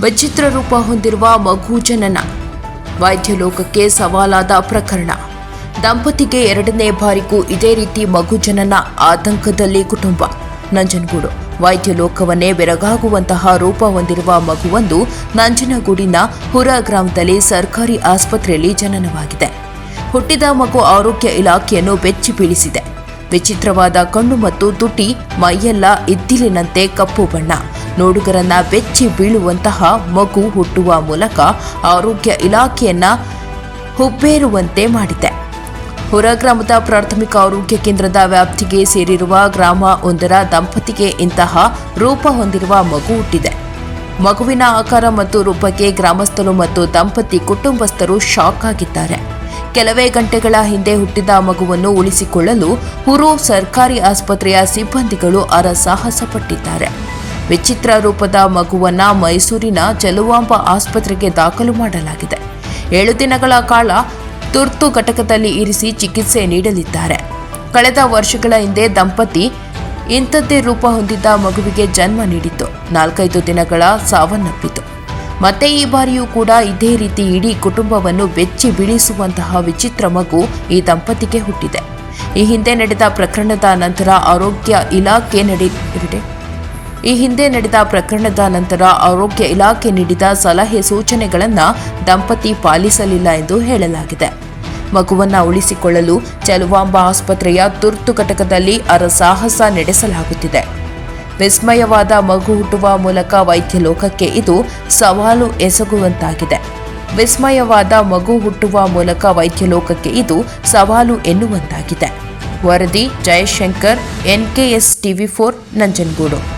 ವಿಚಿತ್ರ ರೂಪ ಹೊಂದಿರುವ ಮಗು ಜನನ ವೈದ್ಯ ಲೋಕಕ್ಕೆ ಸವಾಲಾದ ಪ್ರಕರಣ. ದಂಪತಿಗೆ ಎರಡನೇ ಬಾರಿಗೂ ಇದೇ ರೀತಿ ಮಗು ಜನನ ಆತಂಕದಲ್ಲಿ ಕುಟುಂಬ. ನಂಜನಗೂಡು. ವೈದ್ಯ ಲೋಕವನ್ನೇ ಬೆರಗಾಗುವಂತಹ ರೂಪ ಹೊಂದಿರುವ ಮಗುವೊಂದು ನಂಜನಗೂಡಿನ ಹುರ ಗ್ರಾಮದಲ್ಲಿ ಸರ್ಕಾರಿ ಆಸ್ಪತ್ರೆಯಲ್ಲಿ ಜನನವಾಗಿದೆ. ಹುಟ್ಟಿದ ಮಗು ಆರೋಗ್ಯ ಇಲಾಖೆಯನ್ನು ಬೆಚ್ಚಿ ಬೀಳಿಸಿದೆ. ವಿಚಿತ್ರವಾದ ಕಣ್ಣು ಮತ್ತು ತುಟಿ, ಮೈಯೆಲ್ಲ ಇದ್ದಿಲಿನಂತೆ ಕಪ್ಪು ಬಣ್ಣ. ನೋಡುಗರನ್ನ ಬೆಚ್ಚಿ ಬೀಳುವಂತಹ ಮಗು ಹುಟ್ಟುವ ಮೂಲಕ ಆರೋಗ್ಯ ಇಲಾಖೆಯನ್ನ ಹುಬ್ಬೇರುವಂತೆ ಮಾಡಿದೆ. ಹೊರಗ್ರಾಮದ ಪ್ರಾಥಮಿಕ ಆರೋಗ್ಯ ಕೇಂದ್ರದ ವ್ಯಾಪ್ತಿಗೆ ಸೇರಿರುವ ಗ್ರಾಮ ಒಂದರ ದಂಪತಿಗೆ ಇಂತಹ ರೂಪ ಹೊಂದಿರುವ ಮಗು ಹುಟ್ಟಿದೆ. ಮಗುವಿನ ಆಕಾರ ಮತ್ತು ರೂಪಕ್ಕೆ ಗ್ರಾಮಸ್ಥರು ಮತ್ತು ದಂಪತಿ ಕುಟುಂಬಸ್ಥರು ಶಾಕ್ ಆಗಿದ್ದಾರೆ. ಕೆಲವೇ ಗಂಟೆಗಳ ಹಿಂದೆ ಹುಟ್ಟಿದ ಮಗುವನ್ನು ಉಳಿಸಿಕೊಳ್ಳಲು ಹುರು ಸರ್ಕಾರಿ ಆಸ್ಪತ್ರೆಯ ಸಿಬ್ಬಂದಿಗಳು ಅರಸಾಹಸ ಪಟ್ಟಿದ್ದಾರೆ ವಿಚಿತ್ರ ರೂಪದ ಮಗುವನ್ನ ಮೈಸೂರಿನ ಜಲುವಾಂಬ ಆಸ್ಪತ್ರೆಗೆ ದಾಖಲು ಮಾಡಲಾಗಿದೆ. ಏಳು ದಿನಗಳ ಕಾಲ ತುರ್ತು ಘಟಕದಲ್ಲಿ ಇರಿಸಿ ಚಿಕಿತ್ಸೆ ನೀಡಲಿದ್ದಾರೆ. ಕಳೆದ ವರ್ಷಗಳ ಹಿಂದೆ ದಂಪತಿ ಇಂಥದ್ದೇ ರೂಪ ಹೊಂದಿದ್ದ ಮಗುವಿಗೆ ಜನ್ಮ ನೀಡಿತ್ತು. ನಾಲ್ಕೈದು ದಿನಗಳ ಸಾವನ್ನಪ್ಪಿತು. ಮತ್ತೆ ಈ ಬಾರಿಯೂ ಕೂಡ ಇದೇ ರೀತಿ ಇಡೀ ಕುಟುಂಬವನ್ನು ಬೆಚ್ಚಿ ಬೀಳಿಸುವಂತಹ ವಿಚಿತ್ರ ಮಗು ಈ ದಂಪತಿಗೆ ಹುಟ್ಟಿದೆ. ಈ ಹಿಂದೆ ನಡೆದ ಪ್ರಕರಣದ ನಂತರ ಆರೋಗ್ಯ ಇಲಾಖೆ ನಡೆ ಇರಿಡೆ. ಈ ಹಿಂದೆ ನಡೆದ ಪ್ರಕರಣದ ನಂತರ ಆರೋಗ್ಯ ಇಲಾಖೆ ನೀಡಿದ ಸಲಹೆ ಸೂಚನೆಗಳನ್ನು ದಂಪತಿ ಪಾಲಿಸಲಿಲ್ಲ ಎಂದು ಹೇಳಲಾಗಿದೆ. ಮಗುವನ್ನು ಉಳಿಸಿಕೊಳ್ಳಲು ಚಲುವಾಂಬ ಆಸ್ಪತ್ರೆಯ ತುರ್ತು ಘಟಕದಲ್ಲಿ ಅರಸಾಹಸ ನಡೆಸಲಾಗುತ್ತಿದೆ. ವಿಸ್ಮಯವಾದ ಮಗು ಹುಟ್ಟುವ ಮೂಲಕ ವೈದ್ಯ ಲೋಕಕ್ಕೆ ಇದು ಸವಾಲು ಎಸಗುವಂತಾಗಿದೆ. ವಿಸ್ಮಯವಾದ ಮಗು ಹುಟ್ಟುವ ಮೂಲಕ ವೈದ್ಯ ಲೋಕಕ್ಕೆ ಇದು ಸವಾಲು ಎನ್ನುವಂತಾಗಿದೆ. ವರದಿ Jayashankar, NKS TV four, Nanjangud.